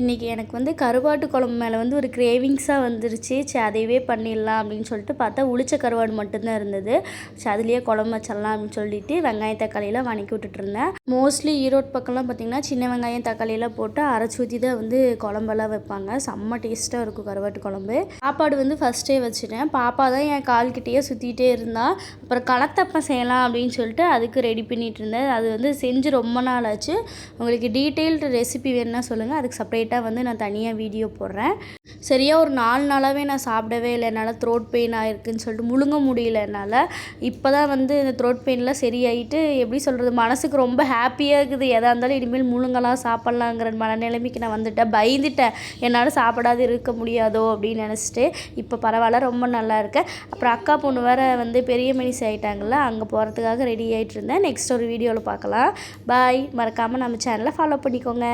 இன்றைக்கி எனக்கு வந்து கருவாட்டு குழம்பு மேலே வந்து ஒரு கிரேவிங்ஸாக வந்துருச்சு. சரி அதையவே பண்ணிடலாம் அப்படின்னு சொல்லிட்டு பார்த்தா உளிச்ச கருவாடு மட்டும்தான் இருந்தது. சரி அதுலேயே குழம்பு வச்சிடலாம் அப்படின்னு சொல்லிட்டு வெங்காய தக்காளியெல்லாம் வணக்கி விட்டுட்டு இருந்தேன் மோஸ்ட்லி ஈரோடு பக்கம்லாம் பார்த்திங்கன்னா சின்ன வெங்காயம் தக்காளியெல்லாம் போட்டு அரைச்சி ஊற்றி தான் வந்து குழம்பெல்லாம் வைப்பாங்க. செம்ம டேஸ்ட்டாக இருக்கும் கருவாட்டு குழம்பு. சாப்பாடு வந்து ஃபஸ்ட்டே வச்சுட்டேன். பாப்பா தான் என் கால்கிட்டேயே சுற்றிட்டே இருந்தா. அப்புறம் களத்தப்பம் செய்யலாம் அப்படின்னு சொல்லிட்டு அதுக்கு ரெடி பண்ணிகிட்டு இருந்தேன். அது வந்து செஞ்சு ரொம்ப நாள் ஆச்சு. உங்களுக்கு டீட்டெயில்டு ரெசிபி வேணுன்னா சொல்லுங்கள் அதுக்கு செப்பரேட்டாக வந்து நான் தனியாக வீடியோ போடுறேன். சரியாக ஒரு நாலு நாளாகவே நான் சாப்பிடவே இல்லை. என்னால் த்ரோட் பெயின் ஆயிருக்குன்னு சொல்லிட்டு முழுங்க முடியல என்னால். இப்போ தான் வந்து இந்த த்ரோட் பெயின்லாம் சரியாயிட்டு எப்படி சொல்கிறது மனசுக்கு ரொம்ப ஹாப்பியாக இருக்குது. எதாக இருந்தாலும் இனிமேல் முழுங்கலாம் சாப்பிட்லாங்கிற மனநிலைமைக்கு நான் வந்துட்டேன். பயந்துட்டேன். என்னால் சாப்பிடாது இருக்க முடியாதோ அப்படின்னு நினச்சிட்டு இப்போ பரவாயில்ல ரொம்ப நல்லா இருக்கேன். அப்புறம் அக்கா பொண்ணு வேறு வந்து பெரிய மனுஷி ஆகிட்டாங்கள அங்கே போகிறதுக்காக ரெடி ஆகிட்டு இருந்தேன். நெக்ஸ்ட் ஒரு வீடியோவில் பார்க்கலாம். பாய் மறக்காமல் நம்ம சேனலை ஃபாலோ பண்ணிக்கோங்க.